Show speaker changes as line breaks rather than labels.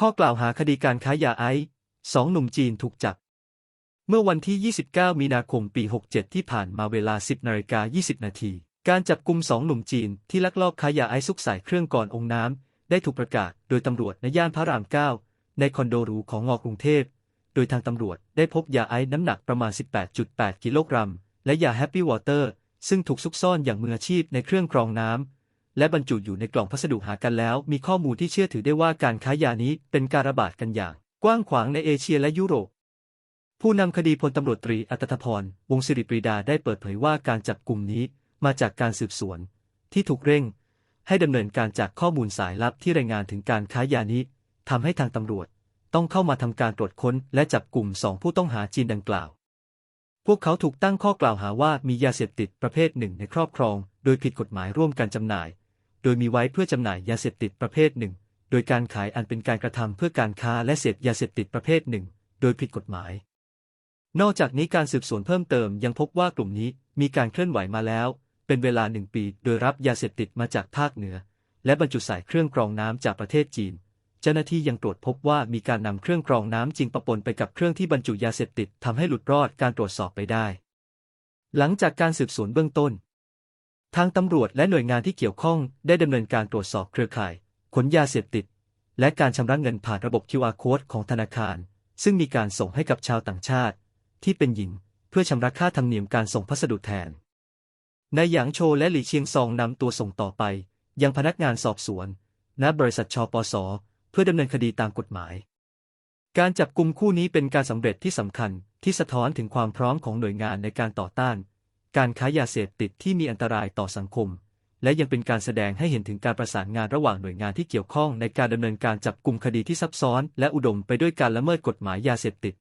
ข้อกล่าวหาคดีการค้ายาไอซ์สองหนุ่มจีนถูกจับ เมื่อวันที่ 29 มีนาคม ปี 67 ที่ผ่านมาเวลา 10นาฬิกา20 นาที การจับกลุ่มสองหนุ่มจีนที่ลักลอบค้ายาไอซ์ซุกใส่เครื่องก่อนองน้ำ ได้ถูกประกาศโดยตำรวจในย่านพระราม 9 ในคอนโดหรูของงอกรุงเทพ โดยทางตำรวจได้พบยาไอซ์น้ำหนักประมาณ 18.8 กิโลกรัม และยาแฮปปี้วอเตอร์ ซึ่งถูกซุกซ่อนอย่างมืออาชีพในเครื่องกรองน้ำ และบรรจุอยู่ในกล่องพัสดุหากันแล้ว มีข้อมูลที่เชื่อถือได้ว่าการค้ายานี้เป็นการระบาดกันอย่าง กว้างขวางในเอเชียและยุโรป ผู้นำคดีพลตำรวจตรีอัตตพร วงศิริปรีดาได้เปิดเผยว่าการจับกลุ่มนี้มาจากการสืบสวน ที่ถูกเร่ง ให้ดำเนินการจากข้อมูลสายลับที่รายงานถึงการค้ายานี้ทำให้ทางตำรวจ ต้องเข้ามาทำการตรวจค้น และจับกลุ่มสองผู้ต้องหาจีนดังกล่าวพวกเขาถูกตั้งข้อกล่าวหาว่ามียาเสพติดประเภทหนึ่งในครอบครอง โดยผิดกฎหมายร่วมกันจำหน่าย โดยมีไว้เพื่อจำหน่ายยาเสพติดประเภทหนึ่ง โดยการขายอันเป็นการกระทำเพื่อการค้าและเสพยาเสพติดประเภทหนึ่ง โดยผิดกฎหมาย นอกจากนี้การสืบสวนเพิ่มเติมยังพบว่ากลุ่มนี้มีการเคลื่อนไหวมาแล้ว เป็นเวลาหนึ่งปี โดยรับยาเสพติดมาจากภาคเหนือ และบรรจุใส่เครื่องกรองน้ำจากประเทศจีนเจ้าหน้าที่ยังตรวจพบว่ามีการนำเครื่องกรองน้ำจริงปะปนไปกับเครื่องที่บรรจุยาเสพติดทำให้หลุดรอดการตรวจสอบไปได้ หลังจากการสืบสวนเบื้องต้น ทางตำรวจและหน่วยงานที่เกี่ยวข้องได้ดำเนินการตรวจสอบเครือข่าย ขนยาเสพติด และการชำระเงินผ่านระบบ QR Code ของธนาคาร ซึ่งมีการส่งให้กับชาวต่างชาติ ที่เป็นหญิง เพื่อชำระค่าธรรมเนียมการส่งพัสดุแทนนายหยางโชและหลี่เชียงซองนำตัวส่งต่อไป ยังพนักงานสอบสวน ณบริษัทชปสเพื่อดำเนินคดีตามกฎหมาย การจับกลุ่มคู่นี้เป็นการสำเร็จที่สำคัญที่สะท้อนถึงความพร้อมของหน่วยงานในการต่อต้าน การค้ายาเสพติดที่มีอันตรายต่อสังคม และยังเป็นการแสดงให้เห็นถึงการประสานงานระหว่างหน่วยงานที่เกี่ยวข้องในการดำเนินการจับกลุ่มคดีที่ซับซ้อน และอุดมไปด้วยการละเมิดกฎหมายยาเสพติด